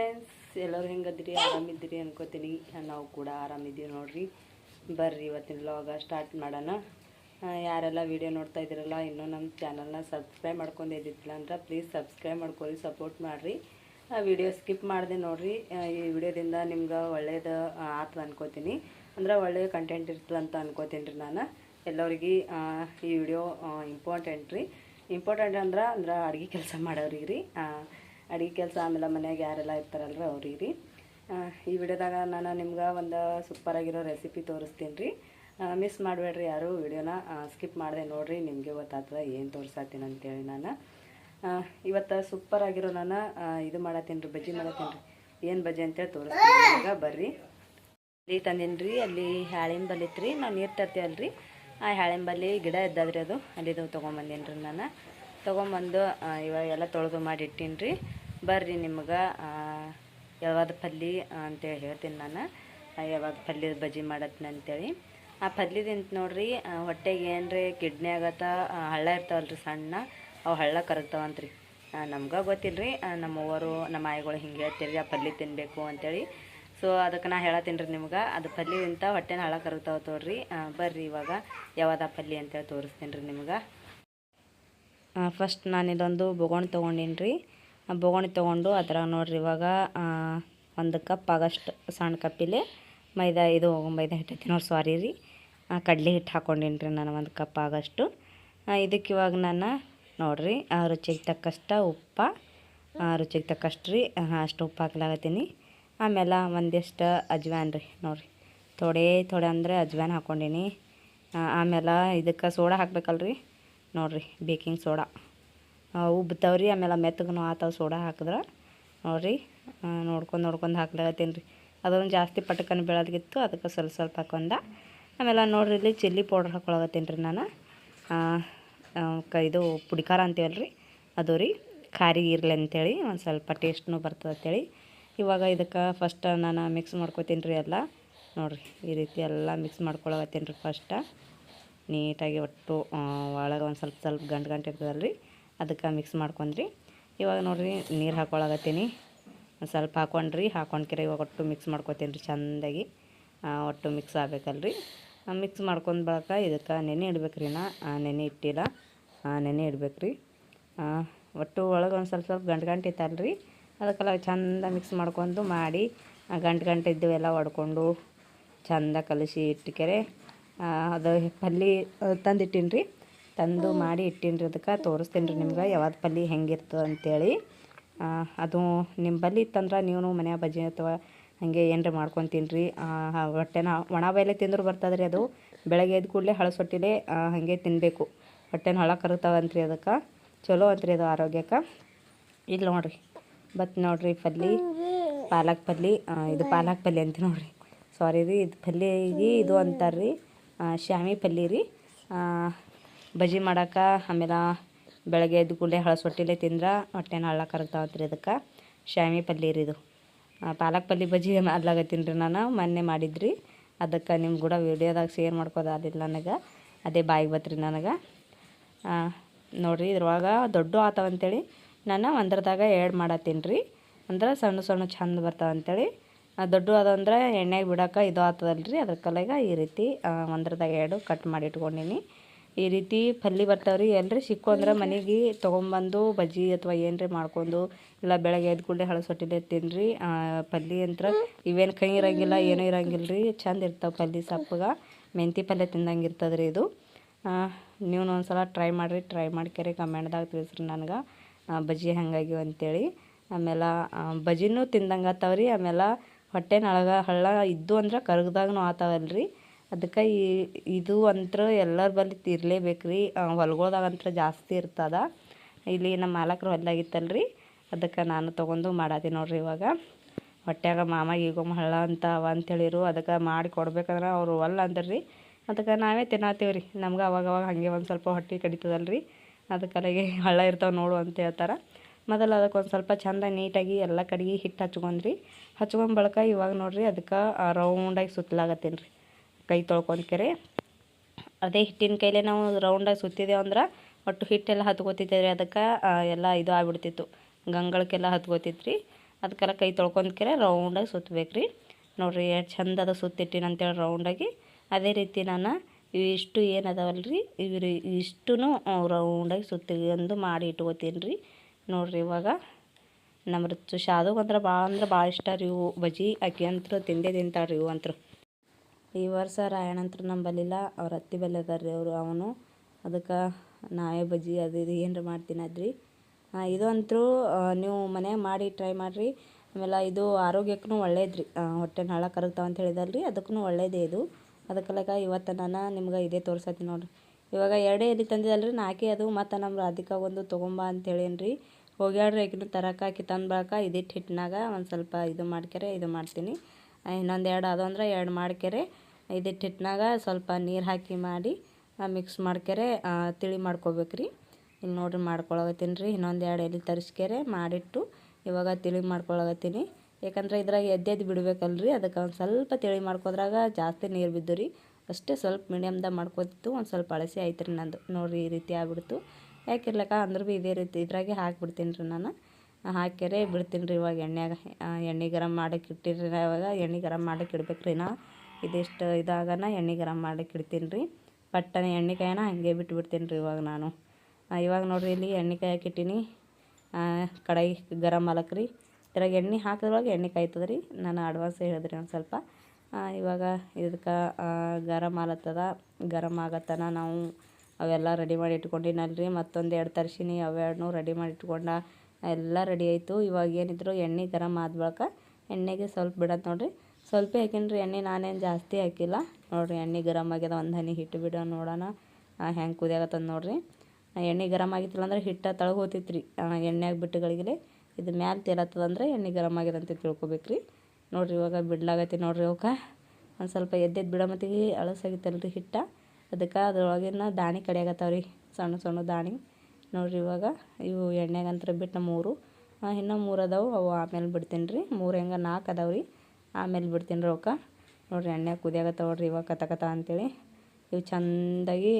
Friends ಎಲ್ಲರೂ ಹೆಂಗದಿರಿ? ಆರಾಮಿದ್ದೀರಿ ಅನ್ಕೋತೀನಿ. ನಾವು ಕೂಡ ಆರಾಮಿದ್ದೀವಿ ನೋಡ್ರಿ. ಬರ್ರಿ, ಇವತ್ತಿನ ವ್ಲಾಗ ಸ್ಟಾರ್ಟ್ ಮಾಡೋಣ. ಯಾರೆಲ್ಲ ವಿಡಿಯೋ ನೋಡ್ತಾ ಇದ್ದೀರಲ್ಲ, ಇನ್ನೂ ನಮ್ಮ ಚಾನಲ್ನ ಸಬ್ಸ್ಕ್ರೈಬ್ ಮಾಡ್ಕೊಂಡು ಇದ್ದಿದ್ದಿಲ್ಲ ಅಂದ್ರೆ ಪ್ಲೀಸ್ ಸಬ್ಸ್ಕ್ರೈಬ್ ಮಾಡ್ಕೊಳ್ಳಿ ಸಪೋರ್ಟ್ ಮಾಡಿರಿ. ವಿಡಿಯೋ ಸ್ಕಿಪ್ ಮಾಡಿದೆ ನೋಡ್ರಿ. ಈ ವಿಡಿಯೋದಿಂದ ನಿಮ್ಗೆ ಒಳ್ಳೇದು ಆತು ಅನ್ಕೋತೀನಿ. ಅಂದ್ರೆ ಒಳ್ಳೆಯ ಕಂಟೆಂಟ್ ಇರ್ತದೆ ಅಂತ ಅನ್ಕೋತೀನಿ ರೀ ನಾನು. ಎಲ್ಲರಿಗೆ ಈ ವಿಡಿಯೋ ಇಂಪಾರ್ಟೆಂಟ್ ರೀ. ಇಂಪಾರ್ಟೆಂಟ್ ಅಂದ್ರೆ ಅಂದ್ರೆ ಅಡುಗೆ ಕೆಲಸ ಮಾಡೋರಿಗೆ ರೀ ಅಡುಗೆ ಕೆಲಸ ಆಮೇಲೆ ಮನ್ಯಾಗ ಯಾರೆಲ್ಲ ಇರ್ತಾರಲ್ರಿ ಅವ್ರಿಗೆ ರೀ ಈ ವಿಡಿಯೋದಾಗ ನಾನು ನಿಮ್ಗೆ ಒಂದು ಸೂಪರಾಗಿರೋ ರೆಸಿಪಿ ತೋರಿಸ್ತೀನಿ ರೀ ಮಿಸ್ ಮಾಡಬೇಡ್ರಿ ಯಾರು ವಿಡಿಯೋನ. ಸ್ಕಿಪ್ ಮಾಡಿದೆ ನೋಡಿರಿ, ನಿಮಗೆ ಗೊತ್ತಾಗ್ತದೆ ಏನು ತೋರಿಸತ್ತೀನಿ ಅಂತೇಳಿ ನಾನು. ಇವತ್ತು ಸೂಪರ್ ಆಗಿರೋ ನಾನು ಇದು ಮಾಡತ್ತೀನಿ ರೀ ಬಜ್ಜಿ ಮಾಡತ್ತೀನಿ ರೀ ಏನು ಬಜ್ಜಿ ಅಂತೇಳಿ ತೋರಿಸ್ತೀನಿ ಈಗ ಬರ್ರಿ. ಅಲ್ಲಿ ತಂದೀನಿ ಅಲ್ಲಿ ಹ್ಯಾಳಿನ ಬಲ್ಲಿತ್ತು ರೀ ನಾವು ನೀರು ರೀ ಆ ಹಾಳೆಂಬಲ್ಲಿ ಗಿಡ ಇದ್ದದ್ರಿ ಅದು ಅಲ್ಲಿದು ತೊಗೊಂಬಂದೀನಿ ರೀ ನಾನು. ತೊಗೊಂಬಂದು ಇವಾಗೆಲ್ಲ ಇವಾಗ ಎಲ್ಲ ತೊಳೆದು ಮಾಡಿ ಇಟ್ಟೀನಿ ರೀ ಬರ್ರಿ ನಿಮ್ಗೆ ಯಾವ್ದು ಪಲ್ಲಿ ಅಂತೇಳಿ ಹೇಳ್ತೀನಿ ನಾನು. ಯಾವಾಗ ಪಲ್ಯದ ಬಜ್ಜಿ ಮಾಡತ್ನ ಅಂತೇಳಿ. ಆ ಪಲ್ಯದಿಂದ ನೋಡ್ರಿ ಹೊಟ್ಟೆಗೆ ಏನ್ರಿ ಕಿಡ್ನಿ ಆಗತ್ತ ಹಳ್ಳ ಇರ್ತಾವಲ್ರಿ ಸಣ್ಣ ಅವು ಹಳ್ಳ ಕರಗ್ತಾವಂತ್ರಿ. ನಮ್ಗೆ ಗೊತ್ತಿಲ್ಲ ರೀ ನಮ್ಮ ಅವ್ವರು ನಮ್ಮ ಆಯಿಗಳು ಹಿಂಗೆ ಹೇಳ್ತೀರಿ ಆ ಪಲ್ಯ ತಿನ್ನಬೇಕು ಅಂತೇಳಿ. ಸೊ ಅದಕ್ಕೆ ನಾ ಹೇಳತ್ತೀನಿ ರೀ ನಿಮ್ಗೆ ಅದು ಪಲ್ಯದಿಂದ ಹೊಟ್ಟೆನ ಹಳ್ಳ ಕರಗ್ತಾವೆ ತೋಡ್ರಿ. ಆ, ಬರ್ರಿ ಇವಾಗ ಯಾವ್ದು ಆ ಪಲ್ಯ ಅಂತೇಳಿ ತೋರಿಸ್ತೀನಿ ರೀ ನಿಮ್ಗೆ. ಫಸ್ಟ್ ನಾನು ಇದೊಂದು ಬೊಗೋಣಿ ತೊಗೊಂಡೀನಿ ರೀ ಬೊಗೋಣಿ ತೊಗೊಂಡು ಅದ್ರಾಗ ನೋಡ್ರಿ ಇವಾಗ ಒಂದು ಕಪ್ ಆಗಷ್ಟು ಸಣ್ಣ ಕಪ್ಪಿಲೆ ಮೈದಾ ಇದು ಮೈದಾ ಹಿಟ್ಟೈತಿ ನೋಡಿ ಸಾರಿ ರೀ. ಕಡಲೆ ಹಿಟ್ಟು ಹಾಕ್ಕೊಂಡೀನಿ ರೀ ನಾನು ಒಂದು ಕಪ್ ಆಗಷ್ಟು. ಇದಕ್ಕೆ ಇವಾಗ ನಾನು ನೋಡಿರಿ ಆ, ರುಚಿಗೆ ತಕ್ಕಷ್ಟು ಉಪ್ಪ ಆ, ರುಚಿಗೆ ತಕ್ಕಷ್ಟು ರೀ ಅಷ್ಟು ಉಪ್ಪು ಹಾಕ್ಲಾಗತ್ತೀನಿ ಆಮೇಲೆ ಒಂದಿಷ್ಟು ಅಜ್ವಾನ್ ರೀ ನೋಡಿರಿ. ಥೋಡೆ ಥೋಡೆ ಅಂದರೆ ಅಜ್ವಾನ್ ಹಾಕ್ಕೊಂಡೀನಿ ಆಮೇಲೆ ಇದಕ್ಕೆ ಸೋಡಾ ಹಾಕ್ಬೇಕಲ್ರಿ. ನೋಡ್ರಿ, ಬೇಕಿಂಗ್ ಸೋಡಾ. ಉಬ್ತಾವ್ರಿ ಆಮೇಲೆ ಮೆತ್ತಗೂ ಆತಾವ ಸೋಡಾ ಹಾಕಿದ್ರೆ. ನೋಡ್ರಿ ನೋಡ್ಕೊಂಡು ನೋಡ್ಕೊಂಡು ಹಾಕ್ಲಾಗತ್ತೀನಿ ರೀ ಅದೊಂದು ಜಾಸ್ತಿ ಪಟಕನ ಬೀಳೋದಿತ್ತು ಅದಕ್ಕೆ ಸ್ವಲ್ಪ ಸ್ವಲ್ಪ ಹಾಕೊಂಡ. ಆಮೇಲೆ ನೋಡ್ರಿ, ಇಲ್ಲಿ ಚಿಲ್ಲಿ ಪೌಡ್ರ್ ಹಾಕೊಳಗತ್ತೀನಿ ರೀ ನಾನು ಕ, ಇದು ಪುಡಿಕಾರ ಅಂತೀವಲ್ಲ ರೀ ಅದು ರೀ, ಖಾರಿ ಇರಲಿ ಅಂಥೇಳಿ ಒಂದು ಸ್ವಲ್ಪ ಟೇಸ್ಟ್ನು ಬರ್ತದೆ ಅಂತೇಳಿ. ಇವಾಗ ಇದಕ್ಕೆ ಫಸ್ಟ್ ನಾನು ಮಿಕ್ಸ್ ಮಾಡ್ಕೊತೀನಿ ರೀ ಎಲ್ಲ. ನೋಡಿರಿ, ಈ ರೀತಿ ಎಲ್ಲ ಮಿಕ್ಸ್ ಮಾಡ್ಕೊಳಗತ್ತೀನಿ ರೀ ಫಸ್ಟ ನೀಟಾಗಿ ಒಟ್ಟು ಒಳಗೆ ಒಂದು ಸ್ವಲ್ಪ ಸ್ವಲ್ಪ ಗಂಟು ಗಂಟು ಇರ್ತದಲ್ರಿ, ಅದಕ್ಕೆ ಮಿಕ್ಸ್ ಮಾಡ್ಕೊಂಡ್ರಿ. ಇವಾಗ ನೋಡಿರಿ ನೀರು ಹಾಕೊಳಗತ್ತೀನಿ ಒಂದು ಸ್ವಲ್ಪ ಹಾಕೊಂಡ್ರಿ, ಹಾಕೊಂಡ್ಕಿರ ಇವಾಗ ಒಟ್ಟು ಮಿಕ್ಸ್ ಮಾಡ್ಕೊತೀನಿ ರೀ ಚೆಂದಾಗಿ ಒಟ್ಟು ಮಿಕ್ಸ್ ಆಗ್ಬೇಕಲ್ರಿ. ಮಿಕ್ಸ್ ಮಾಡ್ಕೊಂಡು ಬಳಕ ಇದಕ್ಕೆ ನೆನೆ ಇಡ್ಬೇಕು ರೀ ನಾ ನೆನೆ ಇಟ್ಟಿಲ್ಲ. ನೆನೆ ಇಡ್ಬೇಕು ರೀ ಒಟ್ಟು ಒಳಗೆ ಒಂದು ಸ್ವಲ್ಪ ಸ್ವಲ್ಪ ಗಂಟು ಗಂಟು ಇತ್ತಲ್ರಿ, ಅದಕ್ಕೆಲ್ಲ ಚಂದ ಮಿಕ್ಸ್ ಮಾಡ್ಕೊಂಡು ಮಾಡಿ ಗಂಟು ಗಂಟು ಇದ್ದು ಎಲ್ಲ ಹೊಡ್ಕೊಂಡು ಚಂದ ಕಲಸಿ ಇಟ್ಟಕೆರೆ ಅದು ಪಲ್ಯ ತಂದಿಟ್ಟೀನಿ ರೀ ತಂದು ಮಾಡಿ ಇಟ್ಟೀನಿ ರೀ ಅದಕ್ಕೆ ತೋರಿಸ್ತೀನಿ ರೀ ನಿಮ್ಗೆ ಯಾವ್ದು ಪಲ್ಲಿ ಹೆಂಗಿರ್ತದೆ ಅಂತೇಳಿ. ಅದು ನಿಮ್ಮ ಬಲ್ಲಿ ಇತ್ತಂದ್ರೆ ನೀವು ಮನೆ ಬಜ್ಜಿ ಅಥವಾ ಹಾಗೆ ಏನರ ಮಾಡ್ಕೊತೀನಿ ರೀ ಹೊಟ್ಟೆನ, ಒಣ ಬಯಲೆ ತಿಂದರೂ ಬರ್ತದೆ ರೀ ಅದು. ಬೆಳಗ್ಗೆ ಎದ್ದು ಕೂಡಲೇ ಹಳಸೊಟ್ಟಿಲೆ ಹಾಗೆ ತಿನ್ನಬೇಕು ಹೊಟ್ಟೆನ ಹಳ ರೀ ಅದಕ್ಕೆ. ಚಲೋ ಅಂತ್ರಿ ಅದು ಆರೋಗ್ಯಕ್ಕೆ. ಇಲ್ಲಿ ನೋಡಿರಿ, ಬತ್ ನೋಡಿರಿ ಪಲ್ಲಿ, ಪಾಲಕ್ ಪಲ್ಲಿ. ಇದು ಪಾಲಕ್ ಪಲ್ಯ ಅಂತ ನೋಡಿರಿ. ಸಾರಿ ರೀ, ಇದು ಪಲ್ಯಗೆ ಇದು ಅಂತಾರೆ ರೀ ಶ್ಯಾಮಿ ಪಲ್ಯ ರೀ. ಬಜಿ ಬಜ್ಜಿ ಮಾಡಕ್ಕೆ ಆಮೇಲೆ ಬೆಳಗ್ಗೆ ಎದ್ದು ಕೂಡಲೇ ಹಳಸೊಟ್ಟಿಲೆ ತಿಂದ್ರೆ ಹೊಟ್ಟೆನ ಹಳ್ಳ ಕರಗ್ತಾವಂತ್ರಿ ಅದಕ್ಕೆ. ಶ್ಯಾಮಿ ಪಲ್ಯ ರೀ ಇದು. ಪಾಲಕ್ ಪಲ್ಯ ಬಜ್ಜಿ ಮಾಡ್ಲಾಗತ್ತೀನಿ ರೀ ನಾನು, ಮೊನ್ನೆ ಮಾಡಿದ್ರಿ. ಅದಕ್ಕೆ ನಿಮ್ಮ ಕೂಡ ವೀಡಿಯೋದಾಗ ಶೇರ್ ಮಾಡ್ಕೋದಾದಿಲ್ಲ ನನಗೆ. ಅದೇ ಬಾಯಿಗೆ ಬತ್ರಿ ನನಗೆ. ನೋಡಿರಿ ಇದ್ರೊಳಗೆ ದೊಡ್ಡ ಆತಾವಂತೇಳಿ ನಾನು ಒಂದ್ರದಾಗ ಎರಡು ಮಾಡತ್ತೀನಿ ರೀ. ಅಂದ್ರೆ ಸಣ್ಣ ಸಣ್ಣ ಚಂದ ಬರ್ತಾವ ಅಂತೇಳಿ ಆ, ದೊಡ್ಡ ಅದಂದ್ರೆ ಎಣ್ಣೆಗೆ ಬಿಡೋಕೆ ಇದು ಆಗ್ತದಲ್ರಿ. ಅದ್ರ ಕಲೆಗೆ ಈ ರೀತಿ ಒಂದ್ರದಾಗ ಎರಡು ಕಟ್ ಮಾಡಿ ಇಟ್ಕೊಂಡೀನಿ. ಈ ರೀತಿ ಪಲ್ಯ ಬರ್ತಾವ್ರಿ. ಎಲ್ಲರಿ ಸಿಕ್ಕು ಅಂದ್ರೆ ಮನೆಗೆ ತೊಗೊಂಬಂದು ಬಜ್ಜಿ ಅಥವಾ ಏನ್ರಿ ಮಾಡ್ಕೊಂಡು ಇಲ್ಲ ಬೆಳಗ್ಗೆ ಎದ್ದು ಕೂಡಲೇ ಹಳಸೊಟ್ಟಿಲೆ ತಿನ್ರಿ. ತಿನ್ನಿರಿ ಪಲ್ಯ ಅಂತ ಇವೇನು ಕೈ ಇರಂಗಿಲ್ಲ ಏನೂ ಇರಂಗಿಲ್ಲ ರೀ ಚಂದ ಇರ್ತಾವೆ ಪಲ್ಯ ಸಪ್ಪಗೆ. ಮೆಂತಿ ಪಲ್ಯ ತಿಂದಂಗೆ ಇರ್ತದೆ ರೀ ಇದು ನೀವು ಒಂದ್ಸಲ ಟ್ರೈ ಮಾಡಿರಿ. ಟ್ರೈ ಮಾಡ್ಕೆರಿ ಕಮೆಂಟ್ದಾಗ ತಿಳಿಸ್ರಿ ನನಗೆ. ಬಜ್ಜಿ ಹೆಂಗಾಗ್ಯವ ಅಂತೇಳಿ. ಆಮೇಲೆ ಬಜ್ಜಿನೂ ತಿಂದಂಗೆ ಆತಾವ್ರಿ. ಆಮೇಲೆ ಹೊಟ್ಟೆನೊಳಗೆ ಹಳ್ಳ ಇದ್ದು ಅಂದ್ರೆ ಕರಗ್ದಾಗೂ ಆತಾವಲ್ರಿ. ಅದಕ್ಕೆ ಈ, ಇದು ಅಂತ್ರ ಎಲ್ಲರ ಬಳಿ ಇರಲೇಬೇಕು ರೀ ಹೊಲ್ಗೊಳ್ದಾಗ ಅಂತ್ರ ಜಾಸ್ತಿ ಇರ್ತದ. ಇಲ್ಲಿ ನಮ್ಮ ಮಾಲಕ್ರು ಹೊಲ್ದಾಗಿತ್ತಲ್ರಿ. ಅದಕ್ಕೆ ನಾನು ತೊಗೊಂಡು ಮಾಡತ್ತೀನಿ ನೋಡ್ರಿ ಇವಾಗ. ಹೊಟ್ಯಾಗ ಮಾಮ ಈಗೊಮ್ಮ ಹಳ್ಳ ಅಂತ ಅವ ಅಂತೇಳಿರು. ಅದಕ್ಕೆ ಮಾಡಿ ಕೊಡ್ಬೇಕಂದ್ರೆ ಅವರು ಒಲ್ಲ ಅಂದ್ರಿ. ಅದಕ್ಕೆ ನಾವೇ ತಿನ್ನತ್ತೀವಿ ರೀ ನಮ್ಗೆ ಅವಾಗ ಅವಾಗ ಹಾಗೆ ಒಂದು ಸ್ವಲ್ಪ ಹೊಟ್ಟೆ ಕಡಿತದಲ್ರಿ. ಅದಕ್ಕಲ್ಲಿಗೆ ಹಳ್ಳ ಇರ್ತಾವೆ ನೋಡು ಅಂತ ಹೇಳ್ತಾರೆ. ಮೊದಲು ಅದಕ್ಕೆ ಒಂದು ಸ್ವಲ್ಪ ಚಂದ ನೀಟಾಗಿ ಎಲ್ಲ ಕಡೆಗೆ ಹಿಟ್ಟು ಹಚ್ಕೊಂಡ್ರಿ. ಹಚ್ಕೊಂಡ್ ಬಳಿಕ ಇವಾಗ ನೋಡಿರಿ ಅದಕ್ಕೆ ರೌಂಡಾಗಿ ಸುತ್ತಲಾಗತ್ತೀನಿ ರೀ ಕೈ ತೊಳ್ಕೊಂಡ್ಕೆರೆ ಅದೇ ಹಿಟ್ಟಿನ ಕೈಲೇ ನಾವು ರೌಂಡಾಗಿ ಸುತ್ತಿದ್ದೇವೆ ಅಂದ್ರೆ ಒಟ್ಟು ಹಿಟ್ಟೆಲ್ಲ ಹತ್ಕೋತಿದ್ದೇವೆ ರೀ ಅದಕ್ಕೆ ಎಲ್ಲ ಇದು ಆಗ್ಬಿಡ್ತಿತ್ತು. ಗಂಗಳಕ್ಕೆಲ್ಲ ಹತ್ಕೋತಿತ್ತು ರೀ ಅದಕ್ಕೆಲ್ಲ ಕೈ ತೊಳ್ಕೊಂಡ್ಕೆರೆ ರೌಂಡಾಗಿ ಸುತ್ತಬೇಕು ರೀ ನೋಡಿರಿ ಎಷ್ಟು ಚಂದ ಅದ ಸುತ್ತಿಟ್ಟಿನ ಅಂತೇಳಿ ರೌಂಡಾಗಿ ಅದೇ ರೀತಿ ನಾನು ಇವಿಷ್ಟು ಏನು ಅದಾವಲ್ಲ ರೀ ಇವ್ರಿ ಇಷ್ಟು ರೌಂಡಾಗಿ ಸುತ್ತಿಕೊಂಡು ಮಾಡಿ ಇಟ್ಕೋತೀನಿ ರೀ ನೋಡಿರಿ ಇವಾಗ. ನಮ್ಮ ರುಚು ಶಾದುಗೆ ಅಂದ್ರೆ ಭಾಳ ಅಂದ್ರೆ ಭಾಳ ಇಷ್ಟ ರೀ ಇವು. ಬಜ್ಜಿ ಅಕ್ಕಿ ಅಂತರು ತಿಂದೇ ತಿಂತಾಳ್ರಿ ಇವು ಅಂತರು. ಈ ವರ್ಷ ರಾಯಣ್ಣಂತರು ನಮ್ಮ ಬಲಿಲ್ಲ ಅವ್ರ ಅತ್ತಿ ರೀ ಅವರು, ಅವನು. ಅದಕ್ಕೆ ನಾವೇ ಬಜ್ಜಿ ಅದು ಇದು ಏನರ ಮಾಡ್ತೀನಿ ಅದ್ರಿ. ಇದು ಅಂತೂ ನೀವು ಮನ್ಯಾಗ ಮಾಡಿ ಟ್ರೈ ಮಾಡಿರಿ. ಆಮೇಲೆ ಇದು ಆರೋಗ್ಯಕ್ಕೂ ಒಳ್ಳೇದು ರೀ. ಹೊಟ್ಟೆ ನಾಳ ಕರಗ್ತಾವ ಅಂತ ಹೇಳಿದಲ್ಲ ಅದಕ್ಕೂ ಒಳ್ಳೇದೇ ಇದು. ಅದಕ್ಕೆಲ್ಲ ಇವತ್ತು ನಾನು ನಿಮ್ಗೆ ಇದೇ ತೋರ್ಸತ್ತೀನಿ ನೋಡಿರಿ. ಇವಾಗ ಎರಡೇ ಎಲ್ಲಿ ತಂದಿದ್ದಲ್ಲ ರೀ ನಾಲ್ಕೇ ಅದು. ಮತ್ತು ನಮ್ಮ ರಾಧಿಕಾ ಒಂದು ತೊಗೊಂಬ ಅಂತ ಹೇಳೇನಿ ರೀ ಹೋಗ್ಯಾಡ್ರಿ ಆಕಿನ ತರಕ ಹಾಕಿ ತಂದು ಬಳಕ ಇದಿಟ್ಟು ಹಿಟ್ಟಿನಾಗ ಒಂದು ಸ್ವಲ್ಪ ಇದು ಮಾಡ್ಕೆರೆ, ಇದು ಮಾಡ್ತೀನಿ. ಇನ್ನೊಂದು ಎರಡು ಅದು ಅಂದ್ರೆ ಎರಡು ಮಾಡ್ಕೆರೆ. ಇದಿಟ್ಟು ಹಿಟ್ಟಿನಾಗ ಸ್ವಲ್ಪ ನೀರು ಹಾಕಿ ಮಾಡಿ ಮಿಕ್ಸ್ ಮಾಡ್ಕೆರೆ ತಿಳಿ ಮಾಡ್ಕೋಬೇಕು ರೀ ಇಲ್ಲಿ ನೋಡ್ರಿ ಮಾಡ್ಕೊಳಗತ್ತೀನಿ ರೀ, ಇನ್ನೊಂದು ಎರಡು ಎಲೆ ತರಿಸ್ಕೆರೆ, ಮಾಡಿಟ್ಟು ಇವಾಗ ತಿಳಿ ಮಾಡ್ಕೊಳಗತ್ತೀನಿ ಯಾಕಂದ್ರೆ ಇದ್ರಾಗ ಎದ್ದೆದ್ದು ಬಿಡಬೇಕಲ್ರಿ, ಅದಕ್ಕೆ ಒಂದು ಸ್ವಲ್ಪ ತಿಳಿ ಮಾಡ್ಕೋದ್ರಾಗ ಜಾಸ್ತಿ ನೀರು ಬಿದ್ದು ರೀ ಅಷ್ಟೇ ಸ್ವಲ್ಪ ಮೀಡಿಯಮ್ದಾಗ ಮಾಡ್ಕೋತಿತ್ತು, ಒಂದು ಸ್ವಲ್ಪ ಅಳಸಿ ಆಯ್ತು ರೀ ನಂದು. ನೋಡಿರಿ ಈ ರೀತಿ ಆಗ್ಬಿಡ್ತು. ಯಾಕಿರ್ಲಕ್ಕ? ಅಂದ್ರೆ ಭೀ ಇದೇ ರೀತಿ ಇದ್ರಾಗೆ ಹಾಕ್ಬಿಡ್ತೀನಿ ರೀ ನಾನು. ಹಾಕ್ಯಾರೆ, ಬಿಡ್ತೀನಿ ರೀ ಇವಾಗ ಎಣ್ಣೆಯಾಗ. ಎಣ್ಣೆ ಗರಂ ಮಾಡಕ್ಕೆ ಇಟ್ಟಿರಿ ಇವಾಗ. ಎಣ್ಣೆ ಗರಂ ಮಾಡಕ್ಕೆ ಇಡ್ಬೇಕು ರೀ ನಾ. ಇದಿಷ್ಟು ಇದಾಗನ ಎಣ್ಣೆ ಗರಂ ಮಾಡಕ್ಕೆ ಇಡ್ತೀನಿ ರೀ. ಪಟ್ಟನೆ ಎಣ್ಣೆಕಾಯಿನ ಹಂಗೆ ಬಿಟ್ಬಿಡ್ತೀನಿ ರೀ ಇವಾಗ ನಾನು. ಇವಾಗ ನೋಡಿರಿ ಇಲ್ಲಿ ಎಣ್ಣೆಕಾಯಿ ಕಾಯಕ್ಕೆ ಇಟ್ಟೀನಿ. ಕಡಾಯಿ ಗರಂ ಮಾಡಕ್ಕೆ ರೀ. ಇದ್ರಾಗ ಎಣ್ಣೆ ಹಾಕಿದ್ರೊಳಗೆ ಎಣ್ಣೆ ಕಾಯ್ತದೆ ರೀ. ನಾನು ಅಡ್ವಾನ್ಸ್ ಹೇಳಿದ್ರಿ ಒಂದು ಸ್ವಲ್ಪ. ಇವಾಗ ಇದಕ್ಕೆ ಗರಂ ಆಲತ್ತದ. ಗರಂ ಆಗತ್ತನ ನಾವು ಅವೆಲ್ಲ ರೆಡಿ ಮಾಡಿ ಇಟ್ಕೊಂಡಿನಲ್ರಿ. ಮತ್ತೊಂದು ಎರಡು ತರಿಸಿನಿ ಅವೆರಡನ್ನೂ ರೆಡಿ ಮಾಡಿ ಇಟ್ಕೊಂಡ ಎಲ್ಲ ರೆಡಿ ಆಯಿತು. ಇವಾಗ ಏನಿದ್ರು ಎಣ್ಣೆ ಗರಮ್ ಆದ ಬಳಿಕ ಎಣ್ಣೆಗೆ ಸ್ವಲ್ಪ ಬಿಡೋದು ನೋಡಿರಿ. ಸ್ವಲ್ಪ ಹಾಕೀನಿ ಎಣ್ಣೆ ನಾನೇನು ಜಾಸ್ತಿ ಹಾಕಿಲ್ಲ. ನೋಡಿರಿ ಎಣ್ಣೆ ಗರಮ್ ಆಗ್ಯದ, ಒಂದು ಹನಿ ಹಿಟ್ಟು ಬಿಡೋ ನೋಡೋಣ. ಹೆಂಗೆ ಕುದಿಯಾಗತ್ತದ ನೋಡಿರಿ. ಎಣ್ಣೆ ಗರಮ್ ಆಗಿತ್ತಿಲ್ಲ ಅಂದ್ರೆ ಹಿಟ್ಟು ತಳಗೆ ಹೋತಿತ್ತು ರೀ ಎಣ್ಣೆಗೆ ಬಿಟ್ಟುಗಳಿಗೆ ಇದು ಮ್ಯಾಲೆ ತೇಲತ್ತದಂದ್ರೆ ಎಣ್ಣೆ ಗರಮ್ ಆಗ್ಯದ ಅಂತ ತಿಳ್ಕೊಬೇಕು ರೀ ನೋಡಿರಿ ಇವಾಗ ಬಿಡ್ಲಾಗತ್ತಿ ನೋಡಿರಿ ಅವಕ್ಕೆ. ಒಂದು ಸ್ವಲ್ಪ ಎದ್ದೆದ್ದು ಬಿಡೋ ಮತ್ತಿಗೆ ಅಳಸಾಗಿತ್ತಲ್ಲ ರೀ ಹಿಟ್ಟು. ಅದಕ್ಕೆ ಅದರೊಳಗಿನ ದಾಣಿ ಕಡಿಯಾಗತ್ತಾವ ರೀ ಸಣ್ಣ ಸಣ್ಣ ದಾಣಿ. ನೋಡಿರಿ ಇವಾಗ ಇವು ಎಣ್ಣೆಗಂತ್ರ ಬಿಟ್ಟು ಮೂರು. ಇನ್ನೂ ಮೂರು ಅದಾವು, ಅವು ಆಮೇಲೆ ಬಿಡ್ತೀನಿ ರೀ ಮೂರು ಹೆಂಗೆ ನಾಲ್ಕು ಅದಾವೆ ರೀ ಆಮೇಲೆ ಬಿಡ್ತೀನಿ ರೀ ಅವಕ್ಕೆ ನೋಡಿರಿ ಎಣ್ಣೆ ಕುದಿಯಾಗತ್ತವ್ರಿ ಇವಾಗ ಕತ ಕತ ಅಂತೇಳಿ. ಇವು ಚೆಂದಾಗಿ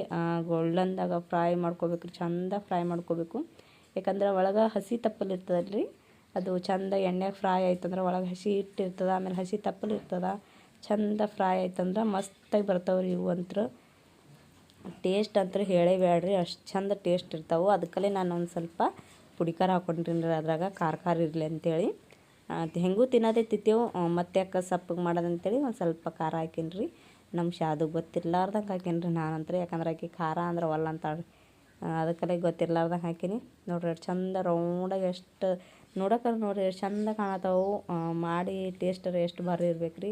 ಗೋಲ್ಡನ್ದಾಗ ಫ್ರೈ ಮಾಡ್ಕೋಬೇಕು ರೀ ಚೆಂದ ಫ್ರೈ ಮಾಡ್ಕೋಬೇಕು. ಯಾಕಂದ್ರೆ ಒಳಗೆ ಹಸಿ ತಪ್ಪಲು ಇರ್ತದಲ್ಲ ರೀ ಅದು ಚೆಂದ ಎಣ್ಣೆಗೆ ಫ್ರೈ ಆಯ್ತಂದ್ರೆ ಒಳಗೆ ಹಸಿ ಹಿಟ್ಟು ಇರ್ತದೆ, ಆಮೇಲೆ ಹಸಿ ತಪ್ಪಲು ಇರ್ತದೆ, ಚೆಂದ ಫ್ರೈ ಆಯ್ತಂದ್ರೆ ಮಸ್ತಾಗಿ ಬರ್ತಾವೆ ರೀ ಇವು ಅಂತೂ ಟೇಸ್ಟ್ ಅಂತೂ ಹೇಳೇ ಬೇಡ್ರಿ, ಅಷ್ಟು ಚಂದ ಟೇಸ್ಟ್ ಇರ್ತಾವೆ. ಅದಕ್ಕಲ್ಲೇ ನಾನು ಒಂದು ಸ್ವಲ್ಪ ಪುಡಿ ಖಾರ ರೀ ಅದ್ರಾಗ ಖಾರ ಖಾರ ಇರಲಿ ಅಂತೇಳಿ. ಹೆಂಗೂ ತಿನ್ನೋದೇ ತಿತ್ತೇವು ಮತ್ತೆ ಯಾಕೆ ಸಪ್ಪಗೆ ಮಾಡೋದಂತೇಳಿ ಒಂದು ಸ್ವಲ್ಪ ಖಾರ ಹಾಕೀನಿ ರೀ ನಮ್ಮ ಶಾದು ಗೊತ್ತಿರ್ಲಾರ್ದಂಗೆ ಹಾಕೀನಿ ರೀ ನಾನಂತ್ರ, ಯಾಕಂದ್ರೆ ಆಕೆ ಖಾರ ಅಂದ್ರೆ ಒಲ್ಲ ಅಂತಾಳೆ ಅದಕ್ಕಲ್ಲೇ ಗೊತ್ತಿರ್ಲಾರ್ದಂಗೆ ಹಾಕೀನಿ. ನೋಡ್ರಿ ಎಷ್ಟು ಚಂದ ರೌಂಡಾಗಿ ಎಷ್ಟು ನೋಡೋಕೆ ನೋಡ್ರಿ ಎಷ್ಟು ಚಂದ ಕಾಣತ್ತಾವು ಮಾಡಿ ಟೇಸ್ಟರ್ ಎಷ್ಟು ಭಾರಿ ಇರ್ಬೇಕು ರೀ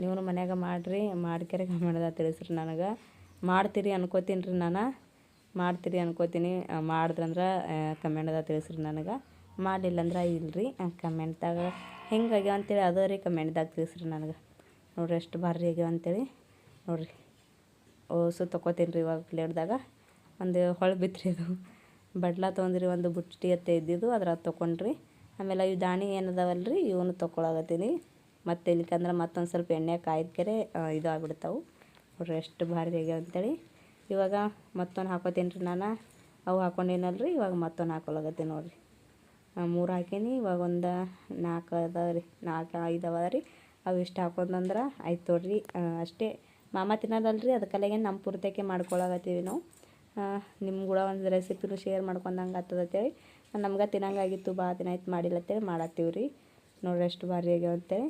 ನೀವು ಮನ್ಯಾಗ ಮಾಡಿರಿ ಮಾಡ್ಕೆರೆ ಕಮೆಂಟ್ದಾಗ ತಿಳಿಸ್ರಿ ನನಗೆ. ಮಾಡ್ತೀರಿ ಅನ್ಕೋತೀನಿ ರೀ ನಾನು? ಮಾಡ್ತೀರಿ ಅನ್ಕೋತೀನಿ. ಮಾಡಿದ್ರಂದ್ರೆ ಕಮೆಂಟ್ದಾಗ ತಿಳಿಸ್ರಿ ನನಗೆ. ಮಾಡಲಿಲ್ಲ ಅಂದ್ರೆ ಇಲ್ಲರಿ ಕಮೆಂಟ್ದಾಗ ಹೆಂಗಾಗ್ಯಾವ ಅಂತೇಳಿ ಅದೇ ರೀ ಕಮೆಂಟ್ದಾಗ ತಿಳಿಸ್ರಿ ನನಗೆ. ನೋಡಿರಿ ಎಷ್ಟು ಭಾರಿ ಆಗ್ಯಾವ ಅಂತೇಳಿ. ನೋಡಿರಿ. ಓಸು ತೊಗೋತೀನಿ ರೀ ಇವಾಗ ಪ್ಲೇಟ್ದಾಗ ಒಂದು ಹೊಳೆ ಬಿತ್ರಿ ಅದು. ಬಡ್ಲ ತೊಗೊಂಡ್ರಿ, ಒಂದು ಬುಟ್ಟಿ ಅತ್ತೆ ಇದ್ದಿದ್ದು, ಅದ್ರಾಗ ತೊಗೊಂಡ್ರಿ ಆಮೇಲೆ ಇವು ದಾಣಿ ಏನದಾವಲ್ಲ ರೀ ಇವನು ತೊಗೊಳಗತ್ತೀನಿ ಮತ್ತೆ ಇಲ್ಲಿಕಂದ್ರೆ ಮತ್ತೊಂದು ಸ್ವಲ್ಪ ಎಣ್ಣೆ ಕಾಯ್ದಕೆರೆ ಇದು ಆಗ್ಬಿಡ್ತಾವೆ ನೋಡ್ರಿ ಎಷ್ಟು ಭಾರಿ ಆಗ್ಯಾವ ಅಂತೇಳಿ. ಇವಾಗ ಮತ್ತೊಂದು ಹಾಕೋತೀನಿ ರೀ ನಾನು. ಅವು ಹಾಕೊಂಡೇನಲ್ರಿ, ಇವಾಗ ಮತ್ತೊಂದು ಹಾಕೊಳಗತ್ತೀನಿ ನೋಡಿರಿ. ಮೂರು ಹಾಕೀನಿ, ಇವಾಗ ಒಂದು ನಾಲ್ಕು ಅದಾವ ರೀ, ನಾಲ್ಕು ಐದು ಅವ ರೀ. ಅವು ಇಷ್ಟು ಹಾಕೊಂಡಂದ್ರೆ ಆಯ್ತು ನೋಡ್ರಿ ಅಷ್ಟೇ. ಮಾಮ ತಿನ್ನೋದಲ್ಲ ರೀ ಅದಕ್ಕಲ್ಲಾಗೆ ನಮ್ಮ ಪೂರ್ತಕ್ಕೆ ಮಾಡ್ಕೊಳಗತ್ತೀವಿ ನಾವು. ನಿಮ್ಮ ಕೂಡ ಒಂದು ರೆಸಿಪಿನೂ ಶೇರ್ ಮಾಡ್ಕೊಂಡಂಗೆ ಆಗ್ತದತ್ತೇಳಿ ನಮ್ಗೆ ತಿನ್ನಂಗಾಗಿತ್ತು ಭಾಳ ದಿನ ಆಯ್ತು ಮಾಡಿಲ್ಲ ಅಂತೇಳಿ ಮಾಡತ್ತೀವಿ ರೀ ನೋಡ್ರಿ ಎಷ್ಟು ಭಾರಿ ಆಗ್ಯಾವ ಅಂತೇಳಿ.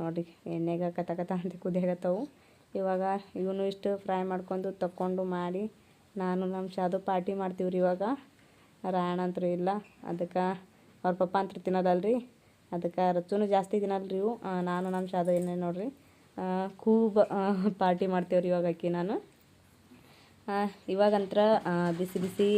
ನೋಡಿರಿ, ಎಣ್ಣೆಗೆ ಕತ ಕತ ಅಂತ ಕುದಿಯಾಗತ್ತವು ಇವಾಗ ಇವನು ಇಷ್ಟು ಫ್ರೈ ಮಾಡ್ಕೊಂಡು ತಕ್ಕೊಂಡು ಮಾಡಿ ನಾನು ನಮ್ಮ ಶಾದು ಪಾರ್ಟಿ ಮಾಡ್ತೀವಿ ರೀ ಇವಾಗ. ರಾಯಣ ಅಂತೂ ಇಲ್ಲ, ಅದಕ್ಕೆ ಅವ್ರ ಪಪ್ಪ ಅಂತೂ ತಿನ್ನೋದಲ್ಲ ರೀ ಅದಕ್ಕೆ ರಚ್ಚೂ ಜಾಸ್ತಿ ತಿನ್ನಲ್ಲ ರೀ ಇವು. ನಾನು ನಮ್ಮ ಶಾದು ಏನೇ ನೋಡಿರಿ ಖೂಬ್ ಪಾರ್ಟಿ ಮಾಡ್ತೀವಿ ರೀ ಇವಾಗ ಅಕ್ಕಿ ನಾನು. ಇವಾಗಂತ್ರ ಬಿಸಿ ಬಿಸಿ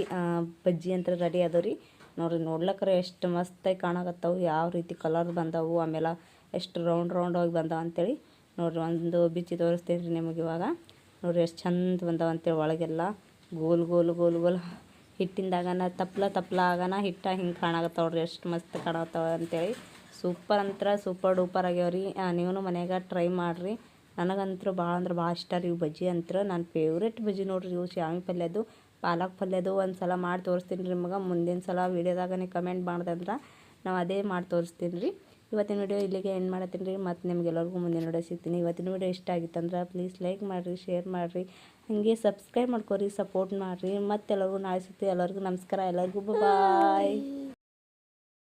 ಬಜ್ಜಿ ಅಂತ ರೆಡಿ ಅದಾವೆ ರೀ. ನೋಡಿರಿ ನೋಡ್ಲಕ್ಕರ ಎಷ್ಟು ಮಸ್ತಾಗಿ ಕಾಣಕತ್ತವು, ಯಾವ ರೀತಿ ಕಲರ್ ಬಂದವು, ಆಮೇಲೆ ಎಷ್ಟು ರೌಂಡ್ ರೌಂಡ್ ಹೋಗಿ ಬಂದವು ಅಂತೇಳಿ. ನೋಡಿರಿ, ಒಂದು ಬಿಚ್ಚಿ ತೋರಿಸ್ತೀನಿ ರೀ ನಿಮಗೆ ಇವಾಗ. ನೋಡಿರಿ, ಎಷ್ಟು ಚಂದ ಬಂದವ ಅಂತೇಳಿ ಒಳಗೆಲ್ಲ. Goal goal goal goal. ಹಿಟ್ಟಿಂದಾಗನ ತಪ್ಲ ತಪ್ಲ ಆಗನ ಹಿಟ್ಟ ಹಿಂಗೆ ಕಾಣಾಗತ್ತವ್ರಿ ಎಷ್ಟು ಮಸ್ತ್ ಕಾಣಕತ್ತಾವ ಅಂತೇಳಿ. ಸೂಪರ್ ಅಂತ್ರ ಸೂಪರ್ ಡೂಪರ್ ಆಗ್ಯಾವ ರೀ ನೀವು ಮನೆಯಾಗ ಟ್ರೈ ಮಾಡಿರಿ. ನನಗಂತೂ ಭಾಳ ಅಂದ್ರೆ ಭಾಳ ಇಷ್ಟ ರೀ ಇವು ಬಜ್ಜಿ ಅಂತರ. ನನ್ನ ಫೇವ್ರೇಟ್ ಬಜ್ಜಿ ನೋಡಿರಿ ಇವು ಶಾವಿ ಪಲ್ಯದು ಪಾಲಕ್ ಪಲ್ಯದು ಒಂದು ಸಲ ಮಾಡಿ ತೋರಿಸ್ತೀನಿ ರೀ ನಿಮಗೆ. ಮುಂದಿನ ಸಲ ವೀಡಿಯೋದಾಗನೇ ಕಮೆಂಟ್ ಮಾಡ್ದಂದ್ರೆ ನಾವು ಅದೇ ಮಾಡಿ ತೋರಿಸ್ತೀನಿ ರೀ. ಇವತ್ತಿನ ವಿಡಿಯೋ ಇಲ್ಲಿಗೆ ಎಂಡ್ ಮಾಡತ್ತೀನಿ ರೀ. ಮತ್ತು ನಿಮಗೆಲ್ಲರಿಗೂ ಮುಂದಿನ ವಿಡಿಯೋ ಸಿಗ್ತೀನಿ. ಇವತ್ತಿನ ವಿಡಿಯೋ ಇಷ್ಟ ಆಗಿತ್ತಂದ್ರೆ ಪ್ಲೀಸ್ ಲೈಕ್ ಮಾಡಿರಿ ಶೇರ್ ಮಾಡಿರಿ. ಹಾಗೆ ಸಬ್ಸ್ಕ್ರೈಬ್ ಮಾಡ್ಕೊರಿ ಸಪೋರ್ಟ್ ಮಾಡಿರಿ. ಮತ್ತೆಲ್ಲರಿಗೂ ನಾಳೆ ಸಿಗ್ತೀವಿ. ಎಲ್ಲರಿಗೂ ನಮಸ್ಕಾರ. ಎಲ್ಲರಿಗೂ ಬಾಯ್